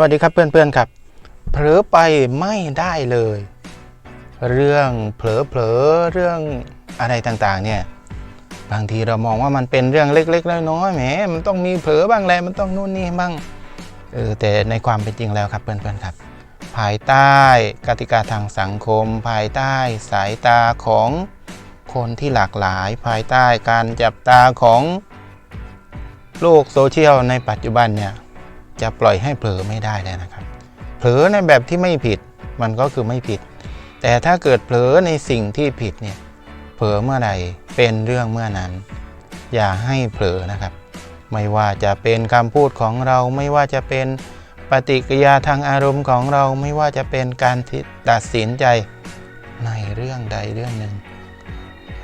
วัสดีครับเพื่อนๆครับ เผลอไปไม่ได้เลย เรื่องเผลอเผลอๆเรื่องอะไรต่างๆเนี่ยบางทีเรามองว่ามันเป็นเรื่องเล็กๆน้อยๆแหมมันต้องมีเผลอบ้างแหละมันต้องนู่นนี่บ้างเออแต่ในความเป็นจริงแล้วครับเพื่อนๆครับ ภายใต้กติกาทางสังคม ภายใต้สายตาของคนที่หลากหลาย ภายใต้การจับตาของโลกโซเชียลในปัจจุบันเนี่ย จะปล่อยให้เผลอไม่ได้เลยนะครับ เผลอในแบบที่ไม่ผิดมันก็คือไม่ผิด แต่ถ้าเกิดเผลอในสิ่งที่ผิดเนี่ยเผลอเมื่อใดเป็นเรื่องเมื่อนั้น อย่าให้เผลอนะครับ ไม่ว่าจะเป็นคำพูดของเราไม่ว่าจะเป็นปฏิกิริยาทางอารมณ์ของเราไม่ว่าจะเป็นการตัดสินใจในเรื่องใดเรื่องหนึ่ง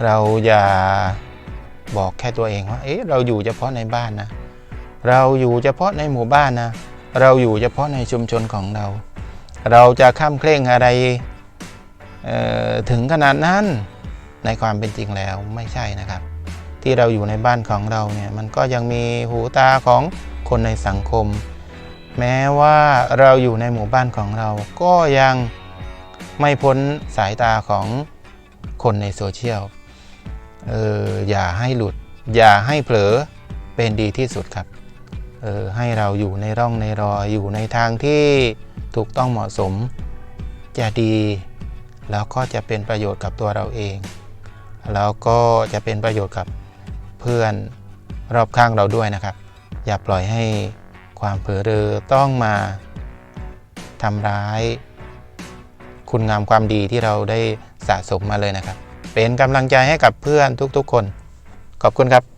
เราอย่าบอกแค่ตัวเองว่า เอ๊ะ เราอยู่เฉพาะในบ้านนะ เราอยู่เฉพาะในหมู่บ้านนะ เราอยู่เฉพาะในชุมชนของเรา เราจะข้ามเคร่งอะไรถึงขนาดนั้นในความเป็นจริงแล้วไม่ใช่นะครับ ที่เราอยู่ในบ้านของเราเนี่ยมันก็ยังมีหูตาของคนในสังคม แม้ว่าเราอยู่ในหมู่บ้านของเรา ก็ยังไม่พ้นสายตาของคนในโซเชียลเอออย่าให้หลุด อย่าให้เผลอเป็นดีที่สุดครับ เออให้เราอยู่ในร่องในรอยอยู่ในทางที่ถูกต้องเหมาะสม จะดี แล้วก็จะเป็นประโยชน์กับตัวเราเอง แล้วก็จะเป็นประโยชน์กับเพื่อนรอบข้างเราด้วยนะครับ อย่าปล่อยให้ความเผลอเรอต้องมาทำร้าย คุณงามความดีที่เราได้สะสมมาเลยนะครับ เป็นกำลังใจให้กับเพื่อนทุกๆคน ขอบคุณครับ